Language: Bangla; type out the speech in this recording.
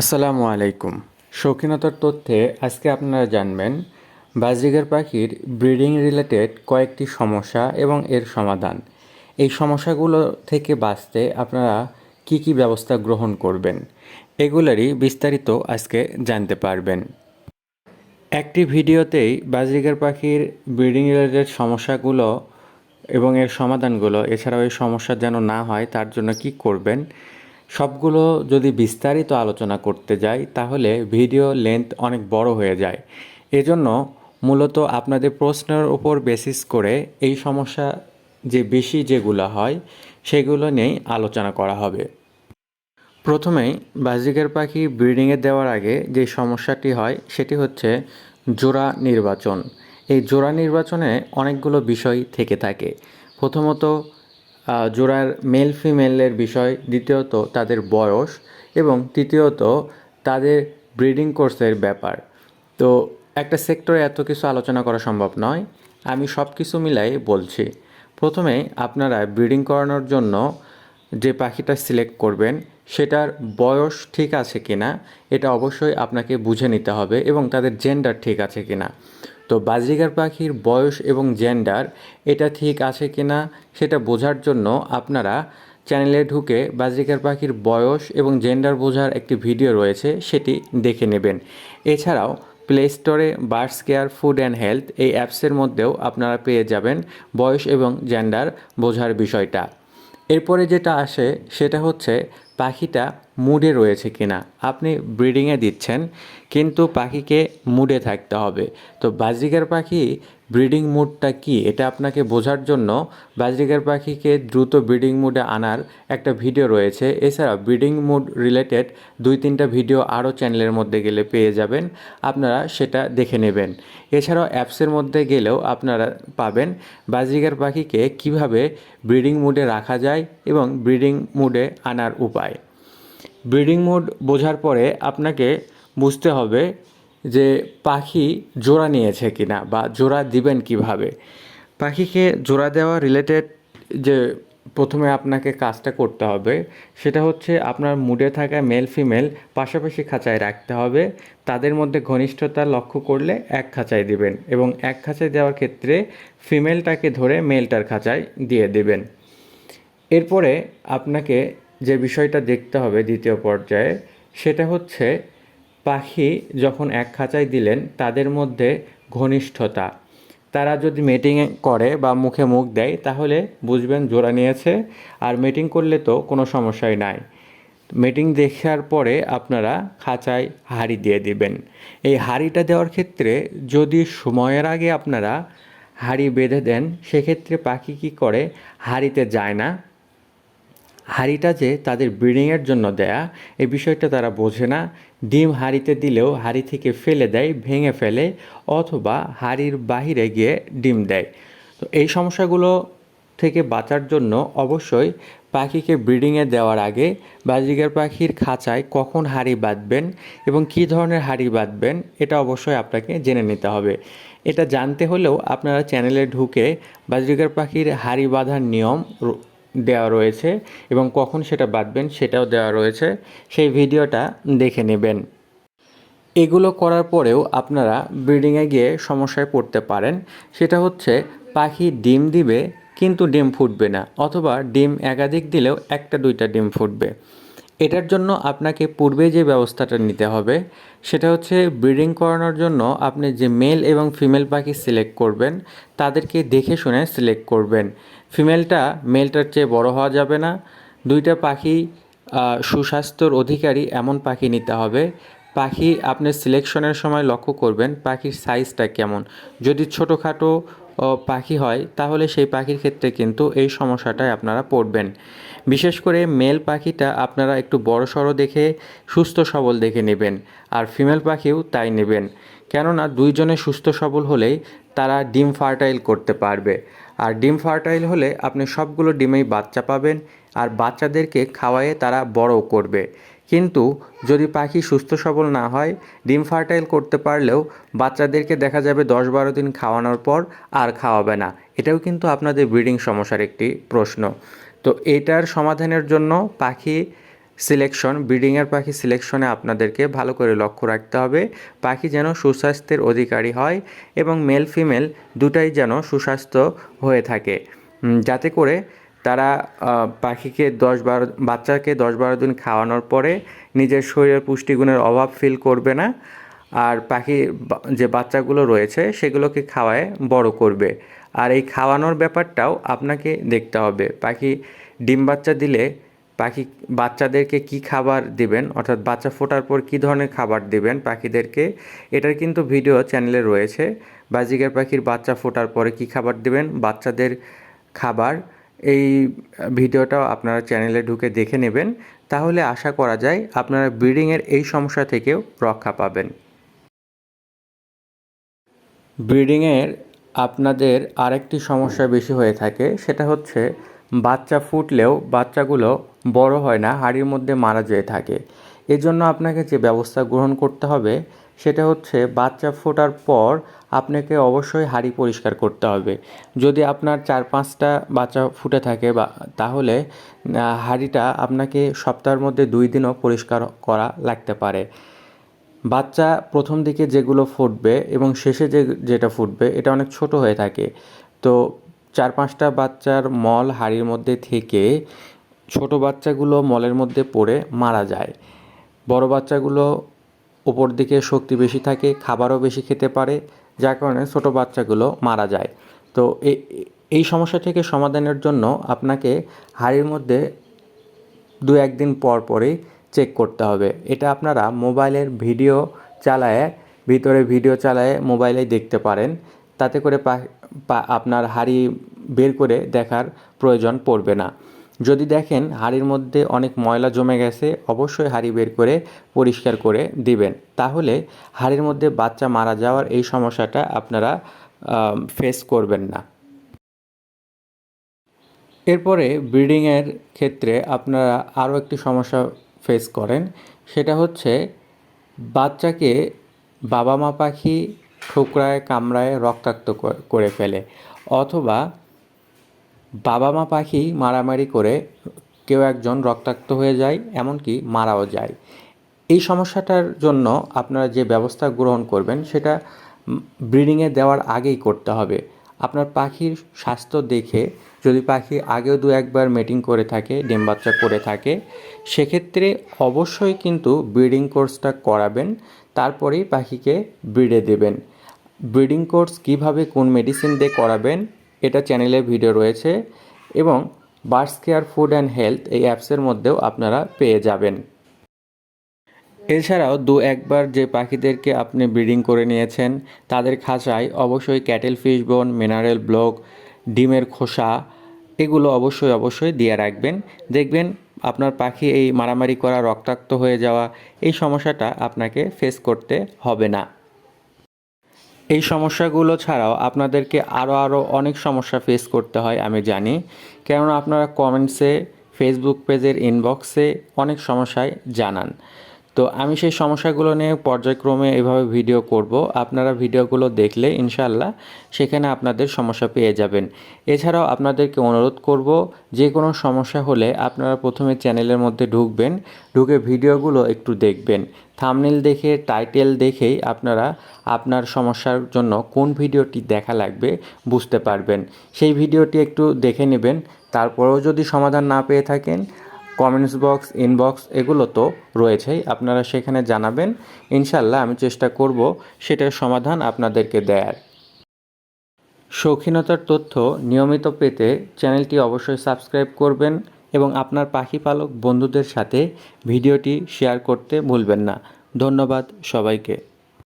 আসসালামু আলাইকুম। শৌখিনতার তথ্যে আজকে আপনারা জানবেন, বাজরিগার পাখির ব্রিডিং রিলেটেড কয়েকটি সমস্যা এবং এর সমাধান। এই সমস্যাগুলো থেকে বাঁচতে আপনারা কি কি ব্যবস্থা গ্রহণ করবেন, এগুলারই বিস্তারিত আজকে জানতে পারবেন। একটি ভিডিওতেই বাজরিগার পাখির ব্রিডিং রিলেটেড সমস্যাগুলো এবং এর সমাধানগুলো, এছাড়াও এই সমস্যা যেন না হয়, তার জন্য কি করবেন সবগুলো যদি বিস্তারিত আলোচনা করতে যাই, তাহলে ভিডিও লেন্থ অনেক বড় হয়ে যায়। এজন্য মূলত আপনাদের প্রশ্নের উপর বেসিস করে এই সমস্যা যে বেশি যেগুলো হয়, সেগুলো নিয়েই আলোচনা করা হবে। প্রথমেই বাজিকার পাখি ব্রিডিংয়ে দেওয়ার আগে যে সমস্যাটি হয়, সেটি হচ্ছে জোড়া নির্বাচন। এই জোড়া নির্বাচনে অনেকগুলো বিষয় থেকে থাকে। প্রথমত জোড়ার মেল ফিমেলের বিষয়, দ্বিতীয়ত তাদের বয়স, এবং তৃতীয়ত তাদের ব্রিডিং কোর্সের ব্যাপার। তো একটা সেক্টরে এত কিছু আলোচনা করা সম্ভব নয়, আমি সব কিছু মিলাই বলছি। প্রথমে আপনারা ব্রিডিং করানোর জন্য যে পাখিটা সিলেক্ট করবেন, সেটার বয়স ঠিক আছে কিনা, এটা অবশ্যই আপনাকে বুঝে নিতে হবে, এবং তাদের জেন্ডার ঠিক আছে কিনা। তো বাজরিগার পাখির বয়স এবং জেন্ডার এটা ঠিক আছে কি না সেটা বোঝার জন্য আপনারা চ্যানেলে ঢুকে বাজরিকার পাখির বয়স এবং জেন্ডার বোঝার একটি ভিডিও রয়েছে, সেটি দেখে নেবেন। এছাড়াও প্লে স্টোরে birds care food and health এই অ্যাপসের মধ্যেও আপনারা পেয়ে যাবেন বয়স এবং জেন্ডার বোঝার বিষয়টা। এরপরে যেটা আসে, সেটা হচ্ছে পাখিটা মুডে রয়েছে কিনা। আপনি ব্রিডিংয়ে দিচ্ছেন, কিন্তু পাখিকে মুডে থাকতে হবে। তো বাজরিকার পাখি ব্রিডিং মুডটা কি? এটা আপনাকে বোঝার জন্য বাজরিকার পাখিকে দ্রুত ব্রিডিং মুডে আনার একটা ভিডিও রয়েছে। এছাড়া ব্রিডিং মুড রিলেটেড দুই তিনটা ভিডিও আরও চ্যানেলের মধ্যে গেলে পেয়ে যাবেন। আপনারা সেটা দেখে নেবেন। এছাড়াও অ্যাপসের মধ্যে গেলেও আপনারা পাবেন বাজরিকার পাখিকে কীভাবে ব্রিডিং মুডে রাখা যায় এবং ব্রিডিং মুডে আনার উপায়। ব্রিডিং মোড বোঝার পরে আপনাকে বুঝতে হবে যে পাখি জোড়া নিয়েছে কিনা বা জোড়া দিবেন কীভাবে। পাখিকে জোড়া দেওয়া রিলেটেড যে প্রথমে আপনাকে কাজটা করতে হবে, সেটা হচ্ছে আপনার মুডে থাকা মেল ফিমেল পাশাপাশি খাঁচায় রাখতে হবে। তাদের মধ্যে ঘনিষ্ঠতা লক্ষ্য করলে এক খাঁচায় দিবেন এবং এক খাঁচায় দেওয়ার ক্ষেত্রে ফিমেলটাকে ধরে মেলটার খাঁচায় দিয়ে দেবেন। এরপরে আপনাকে যে বিষয়টা দেখতে হবে দ্বিতীয় পর্যায়ে, সেটা হচ্ছে পাখি যখন এক খাঁচায় দিলেন, তাদের মধ্যে ঘনিষ্ঠতা। তারা যদি মিটিং করে বা মুখে মুখ দেয়, তাহলে বুঝবেন জোড়া নিয়েছে, আর মিটিং করলে তো কোনো সমস্যাই নাই। মিটিং দেখার পরে আপনারা খাঁচায় হাঁড়ি দিয়ে দিবেন। এই হাঁড়িটা দেওয়ার ক্ষেত্রে যদি সময়ের আগে আপনারা হাঁড়ি বেঁধে দেন, সেক্ষেত্রে পাখি কী করে? হাঁড়িতে যায় না। হাঁড়িটা যে তাদের ব্রিডিংয়ের জন্য দেয়া, এই বিষয়টা তারা বোঝে না। ডিম হাঁড়িতে দিলেও হাঁড়ি থেকে ফেলে দেয়, ভেঙে ফেলে, অথবা হাঁড়ির বাহিরে গিয়ে ডিম দেয়। তো এই সমস্যাগুলো থেকে বাঁচার জন্য অবশ্যই পাখিকে ব্রিডিংয়ে দেওয়ার আগে বাজিগার পাখির খাঁচায় কখন হাঁড়ি বাঁধবেন এবং কী ধরনের হাঁড়ি বাঁধবেন, এটা অবশ্যই আপনাকে জেনে নিতে হবে। এটা জানতে হলেও আপনারা চ্যানেলে ঢুকে বাজরিগার পাখির হাঁড়ি বাঁধার নিয়ম দেওয়া রয়েছে এবং কখন সেটা বাঁধবেন সেটাও দেওয়া রয়েছে। সেই ভিডিওটা দেখে নেবেন। এগুলো করার পরেও আপনারা ব্রিডিংয়ে গিয়ে সমস্যায় পড়তে পারেন। সেটা হচ্ছে, পাখি ডিম দিবে কিন্তু ডিম ফুটবে না, অথবা ডিম একাধিক দিলেও একটা দুইটা ডিম ফুটবে। এটার জন্য আপনাকে পূর্বে যে ব্যবস্থাটা নিতে হবে, সেটা হচ্ছে ব্রিডিং করানোর জন্য আপনি যে মেল এবং ফিমেল পাখি সিলেক্ট করবেন, তাদেরকে দেখে শুনে সিলেক্ট করবেন। ফিমেলটা মেলটার চেয়ে বড় হওয়া যাবে না। দুইটা পাখি সুস্বাস্থ্যর অধিকারী এমন পাখি নিতে হবে। পাখি আপনি সিলেকশনের সময় লক্ষ্য করবেন পাখির সাইজটা কেমন। যদি ছোটোখাটো পাখি হয়, তাহলে সেই পাখির ক্ষেত্রে কিন্তু এই সমস্যাটায় আপনারা পড়বেন। বিশেষ করে মেল পাখিটা আপনারা একটু বড় সড়ো দেখে, সুস্থ সবল দেখে নেবেন, আর ফিমেল পাখিও তাই নেবেন। কেননা দুইজনে সুস্থ সবল হলেই তারা ডিম ফার্টাইল করতে পারবে। আর ডিম ফার্টাইল হলে আপনি সবগুলো ডিমেই বাচ্চা পাবেন, আর বাচ্চাদেরকে খাওয়ায়ে তারা বড়ও করবে। কিন্তু যদি পাখি সুস্থ সবল না হয়, ডিম ফার্টাইল করতে পারলেও বাচ্চাদেরকে দেখা যাবে দশ বারো দিন খাওয়ানোর পর আর খাওয়াবে না। এটাও কিন্তু আপনাদের ব্রিডিং সমস্যার একটি প্রশ্ন। তো এটার সমাধানের জন্য পাখি সিলেকশন, ব্রিডিংয়ের পাখি সিলেকশনে আপনাদেরকে ভালো করে লক্ষ্য রাখতে হবে। পাখি যেন সুস্বাস্থ্যের অধিকারী হয় এবং মেল ফিমেল দুটাই যেন সুস্বাস্থ্য হয়ে থাকে। যাতে করে তারা পাখিকে দশ বারো, বাচ্চাকে দশ বারো দিন খাওয়ানোর পরে নিজের শরীরের পুষ্টিগুণের অভাব ফিল করবে না। আর পাখি যে বাচ্চাগুলো রয়েছে সেগুলোকে খাওয়ায় বড় করবে। আর এই খাওয়ানোর ব্যাপারটাও আপনাকে দেখতে হবে। পাখি ডিম বাচ্চা দিলে পাখি বাচ্চাদেরকে কি খাবার দিবেন? অর্থাৎ বাচ্চা ফোটার পর কি ধরনের খাবার দিবেন পাখিদেরকে? এটার কিন্তু ভিডিও চ্যানেলে রয়েছে। বাজিগার পাখির বাচ্চা ফোটার পরে কি খাবার দিবেন? বাচ্চাদের খাবার এই ভিডিওটাও আপনারা চ্যানেলে ঢুকে দেখে নেবেন। তাহলে আশা করা যায় আপনারা ব্রিডিংয়ের এই সমস্যা থেকেও রক্ষা পাবেন। ব্রিডিংয়ের আপনাদের আরেকটি সমস্যা বেশি হয়ে থাকে, সেটা হচ্ছে বাচ্চা ফুটলেও বাচ্চাগুলো বড় হয় না, হাড়ির মধ্যে মারা যেয়ে থাকে। এজন্য আপনাকে যে ব্যবস্থা গ্রহণ করতে হবে, সেটা হচ্ছে বাচ্চা ফোটার পর আপনাকে অবশ্যই হাঁড়ি পরিষ্কার করতে হবে। যদি আপনার চার পাঁচটা বাচ্চা ফুটে থাকে বা, তাহলে হাঁড়িটা আপনাকে সপ্তাহের মধ্যে দুই দিনও পরিষ্কার করা লাগতে পারে। বাচ্চা প্রথম দিকে যেগুলো ফুটবে এবং শেষে যে, যেটা ফুটবে, এটা অনেক ছোট হয়ে থাকে। তো চার পাঁচটা বাচ্চার মল হাড়ির মধ্যে থেকে ছোট বাচ্চাগুলো মলের মধ্যে পড়ে মারা যায়। বড় বাচ্চাগুলো ওপর দিকে শক্তি বেশি থাকে, খাবারও বেশি খেতে পারে যার কারণে ছোট বাচ্চাগুলো মারা যায়। তো এই সমস্যা থেকে সমাধানের জন্য আপনাকে হাড়ির মধ্যে দু একদিন পর পরই চেক করতে হবে। এটা আপনারা মোবাইলের ভিডিও চালায়, ভিতরে ভিডিও চালায় মোবাইলে দেখতে পারেন। তাতে করে আপনার হাড়ি বের করে দেখার প্রয়োজন পড়বে না। যদি দেখেন হাড়ির মধ্যে অনেক ময়লা জমে গেছে, অবশ্যই হাড়ি বের করে পরিষ্কার করে দিবেন। তাহলে হাড়ির মধ্যে বাচ্চা মারা যাওয়ার এই সমস্যাটা আপনারা ফেস করবেন না। এরপরে ব্রিডিংয়ের ক্ষেত্রে আপনারা আরও একটি সমস্যা ফেস করেন। সেটা হচ্ছে বাচ্চাকে বাবা মা পাখি ঠোকরায়, কামড়ায় রক্তাক্ত করে ফেলে। অথবা বাবা মা পাখি মারামারি করে কেউ একজন রক্তাক্ত হয়ে যায়, এমনকি মারাও যায়। এই সমস্যাটার জন্য আপনারা যে ব্যবস্থা গ্রহণ করবেন, সেটা ব্রিডিংয়ে দেওয়ার আগেই করতে হবে। আপনার পাখির স্বাস্থ্য দেখে, যদি পাখি আগেও দু একবার মিটিং করে থাকে, ডিম বাচ্চা করে থাকে, সেক্ষেত্রে অবশ্যই কিন্তু ব্রিডিং কোর্সটা করাবেন, তারপরেই পাখিকে ব্রিডে দেবেন। ব্রিডিং কোর্স কীভাবে, কোন মেডিসিন দিয়ে করাবেন এটা চ্যানেলে ভিডিও রয়েছে এবং birds care food and health এই অ্যাপসের মধ্যেও আপনারা পেয়ে যাবেন। এছাড়াও দু একবার যে পাখিদেরকে আপনি ব্রিডিং করে নিয়েছেন, তাদের খাঁচায় অবশ্যই cattle fish bone mineral block ডিমের খোসা, এগুলো অবশ্যই অবশ্যই দিয়ে রাখবেন। দেখবেন আপনার পাখি এই মারামারি করা, রক্তাক্ত হয়ে যাওয়া, এই সমস্যাটা আপনাকে ফেস করতে হবে না। এই সমস্যাগুলো ছাড়াও আপনাদেরকে আরও আরও অনেক সমস্যা ফেস করতে হয়, আমি জানি। কেননা আপনারা কমেন্টসে ফেসবুক পেজের ইনবক্সে অনেক সমস্যায় জানান। তো আমি সেই সমস্যাগুলো নিয়ে পর্যায়ক্রমে এভাবে ভিডিও করব। আপনারা ভিডিওগুলো দেখলে ইনশাল্লাহ সেখানে আপনাদের সমস্যা পেয়ে যাবেন। এছাড়াও আপনাদেরকে অনুরোধ করব, যে কোনো সমস্যা হলে আপনারা প্রথমে চ্যানেলের মধ্যে ঢুকবেন, ঢুকে ভিডিওগুলো একটু দেখবেন। থামনেল দেখে, টাইটেল দেখেই আপনারা আপনার সমস্যার জন্য কোন ভিডিওটি দেখা লাগবে বুঝতে পারবেন। সেই ভিডিওটি একটু দেখে নেবেন, তারপরেও যদি সমাধান না পেয়ে থাকেন কমেন্টস বক্স ইনবক্স এগুলো তো রয়েছেই। আপনারা সেখানে জানাবেন। ইনশাল্লাহ আমি চেষ্টা করব সেটার সমাধান আপনাদেরকে দেয়ার। শৌখিনতার তথ্য নিয়মিত পেতে চ্যানেলটি অবশ্যই সাবস্ক্রাইব করবেন এবং আপনার পাখি পালক বন্ধুদের সাথে ভিডিওটি শেয়ার করতে ভুলবেন না। ধন্যবাদ সবাইকে।